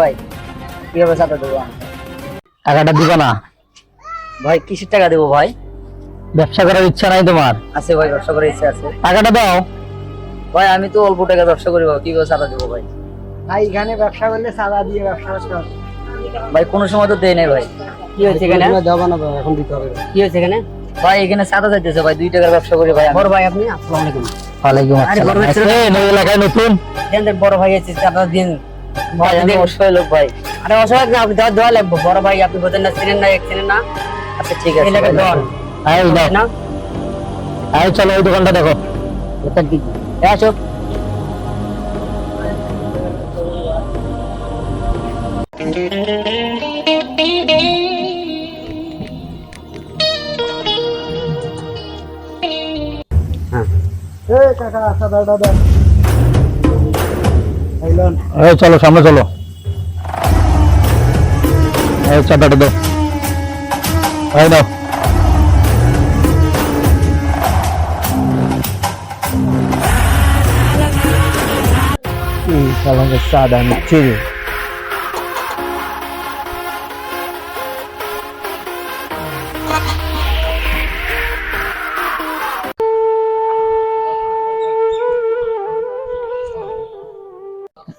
ভাই কীভাবে চাঁদা দেবো আমি? টাকাটা দিবা না। ভাই কিসের টাকা দেবো ভাই? ব্যবসা করার ইচ্ছা নাই তোমার। আছে ভাই ব্যবসা করার ইচ্ছে আছে। টাকাটা দাও। ভাই আমি তো অল্প টাকা ব্যবসা করি ভাই কীভাবে চাঁদা দেবো ভাই? ভাই এখানে ব্যবসা করলে সাদা দিয়ে ব্যবসা করতে হবে। ভাই কোনো সময় তো দেয় নাই ভাই। কি হয়েছে এখানে? দেওয়া না এখন দিতে হবে। কি হয়েছে এখানে? ভাই এখানে চাঁদা যাইতেছে ভাই দুই টাকার ব্যবসা করি ভাই বড় ভাই আপনি? আসসালামু আলাইকুম। ওয়ালাইকুম আসসালাম এলাকায় নতুন? বড় ভাই আছে চাঁদা দিন ভাই আমি অসহায় লোক ভাই। আরে অসহায় না আপনি দেওয়া দেওয়া লাগবে বড় ভাই আপনি বোঝেন না চিনেন না এক চিনেন না। আচ্ছা ঠিক আছে এলাকায় ভাই, দেওয়ান। দাও না? এই চলো ওই দোকানটা দেখো। কি? কাকা এই লন এই চলো সামনে চলো। এই চাটাটা দাও। এই দাও সাদা নিচ্ছি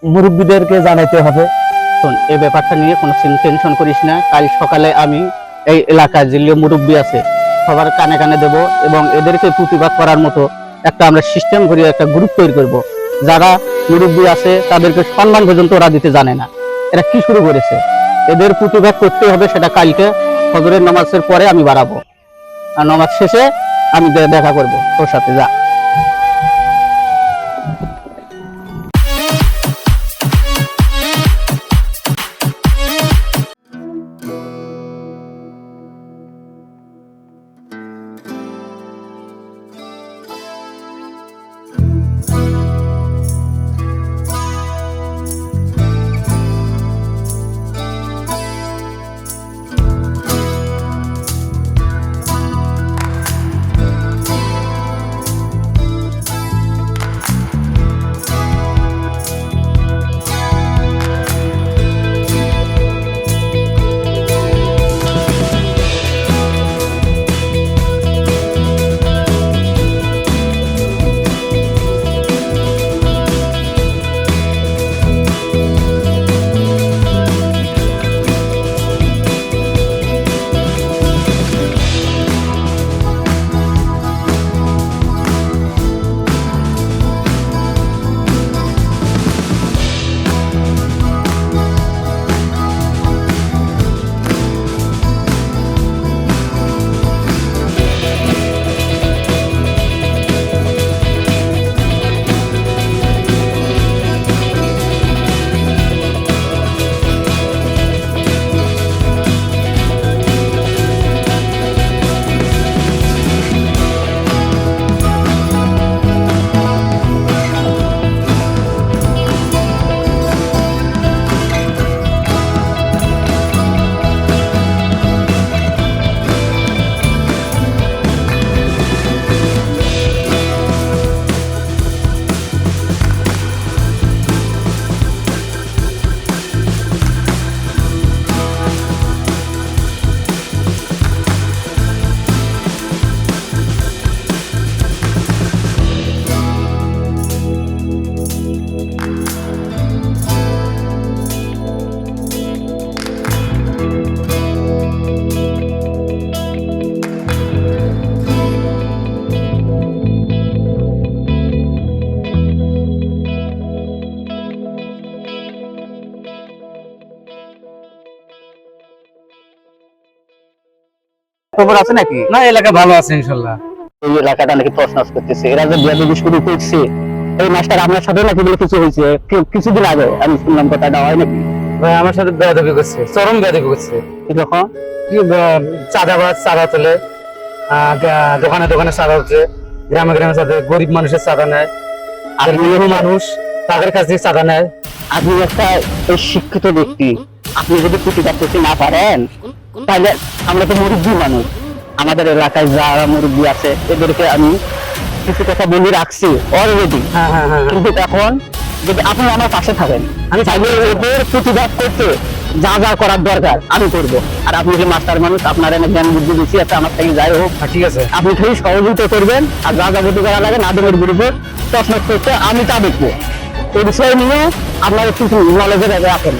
মুরব্বীদেরকে জানাইতে হবে। শোন, এই ব্যাপারটা নিয়ে কোনো টেনশন করিস না। কাল সকালে আমি এই এলাকার যে মুরব্বী আছে, সবার কানে কানে দেব এবং এদেরকে প্রতিবাদ করার মতো একটা আমরা সিস্টেম করে একটা গ্রুপ তৈরি করব। যারা মুরব্বী আছে, তাদেরকে সম্মান পর্যন্ত ওরা দিতে জানে না। এরা কি শুরু করেছে? এদের প্রতিবাদ করতে হবে, সেটা কালকে ফজরের নামাজের পরে আমি বাড়াবো। আর নামাজ শেষে আমি দেখা করব। তোর সাথে যা। খবর আছে নাকি? না এলাকা ভালো আছে ইনশাল্লাহ। এই এলাকাটা নাকি তছনছ করতেছে। এরা যে বিয়াদবি শুরু করছে এই মাস্টার আপনার সাথে নাকি বলে কিছু হয়েছে? কিছুদিন আগে আমি শুনলাম কথাটা হয় নাকি? ভাই আমার সাথে বেয়াদবি করছে চরম বেয়াদবি করছে। এরকম কি চাঁদাবাজ চাঁদা তোলে দোকানে দোকানে চাঁদা উঠছে গ্রামে গ্রামে চাঁদা গরিব মানুষের চাঁদা নেয় আর নিরীহ মানুষ তাদের কাছ থেকে চাঁদা নেয়। আপনি একটা শিক্ষিত ব্যক্তি আপনি যদি প্রতিবাদ করতে না পারেন তাহলে আমরা তো মুরব্বী মানুষ। আমাদের এলাকায় যারা মুরব্বী আছে এদেরকে আমি কিছু কথা বলে রাখছি অলরেডি হ্যাঁ হ্যাঁ হ্যাঁ কিন্তু এখন যদি আপনি আমার পাশে থাকেন আমি চাইলে এদের প্রতিবাদ করতে যা যা করার দরকার আমি করব। আর আপনি যে মাস্টার মানুষ আপনার এনে জ্ঞান বুদ্ধি বেশি আছে আমার থেকে যাই হোক। ঠিক আছে। আপনি খালি সহযোগিতা করবেন আর যা যাবতীয় করা লাগে নাদমের বিরুদ্ধে প্রশ্ন করতে আমি তা দেখব। এই বিষয় নিয়ে আপনার একটু নলেজে রাখেন।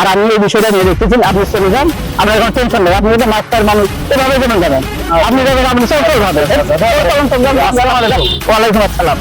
আর আমি এই বিষয়টা নিয়ে দেখতেছি আপনি চলে যান। আপনার কোনো টেনশন নেই আপনি যদি মাস্টার মানুষ এভাবে যেমন যাবেন? আপনি যাবেন আপনি চলতে ভাবে ওয়ালাইকুম আসসালাম।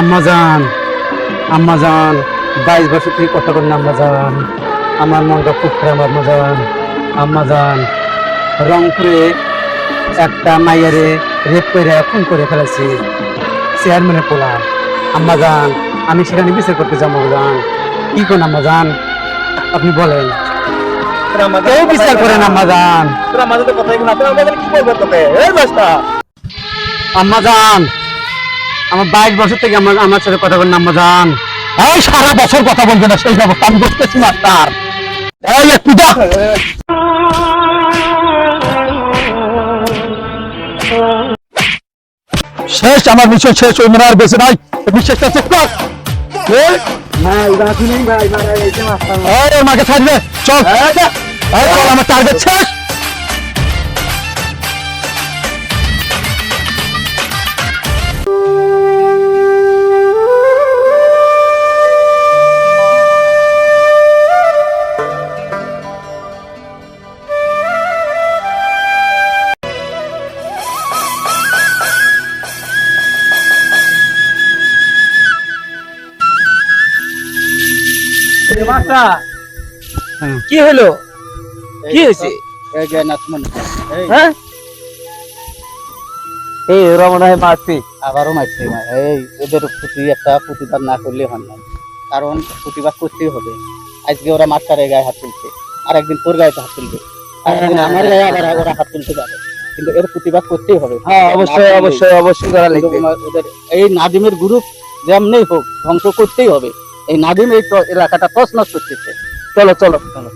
আম্মা জান আম্মা জান বাইশ বছর থেকে কষ্ট করেন আম্মা জান। আমার মনটা খুব খারাপ আম্মা জান। আম্মা জান রংপুরে একটা মাইয়ারে রেপ করে খুন করে ফেলেছি। চেয়ারম্যানের পোলা। আম্মা জান আমি সেখানে বিচার করতে যাব জান। কি কোন আম্মা জান? আপনি বলেন। কেউ বিচার করেন আম্মা জান। আম্মা জান আমার বাইশ বছর থেকে আমার আমার সাথে কথা বলেন আম্মা জান। এই সারা বছর কথা বলবে না সেই ব্যবস্থা আমি এই একটু যা শেষ আমার মিশন শেষ ওই মনে আর বেঁচে নাই। বিশ্বাসটা চেক কর মাকে ছাড়বে। চল। আমার টার্গেট শেষ। কি হলো? কি হয়েছে? হ্যাঁ? এই ওরা মনে হয় মারছি। আবারও মারছি। এই এদের প্রতি একটা প্রতিবাদ না করলে হয় না। কারণ প্রতিবাদ করতেই হবে। আজকে ওরা মাস্টারের গায়ে হাত তুলছে। আর একদিন তোর গায়ে হাত তুলবে। আমার গায়ে আবার ওরা হাত তুলতে পারে। কিন্তু এর প্রতিবাদ করতেই হবে। হ্যাঁ অবশ্যই অবশ্যই অবশ্যই করা লাগবে। ওদের এই নাদিমের গ্রুপ যেমনি হোক ধ্বংস করতেই হবে। এই নাদিম এই এলাকাটা তছনছ করতেছে। চলো চলো চলো।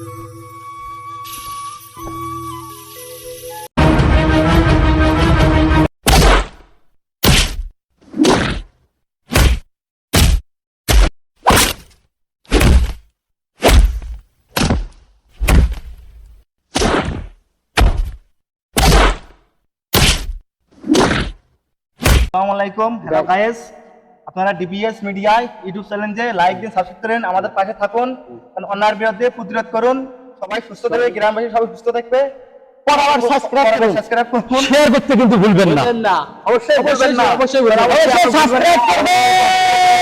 আসসালামু আলাইকুম হ্যালো গাইস আপনারা ডিবিএস মিডিয়ায় ইউটিউব চ্যানেলে লাইক দিন সাবস্ক্রাইব করেন আমাদের পাশে থাকুন অন্যার বিরুদ্ধে প্রতিরোধ করুন। সবাই সুস্থ থাকবে গ্রামবাসী সবাই সুস্থ থাকবে। পরাবার সাবস্ক্রাইব করুন সাবস্ক্রাইব করুন। শেয়ার করতে কিন্তু ভুলবেন না। অবশ্যই ভুলবেন না। অবশ্যই সাবস্ক্রাইব করবেন।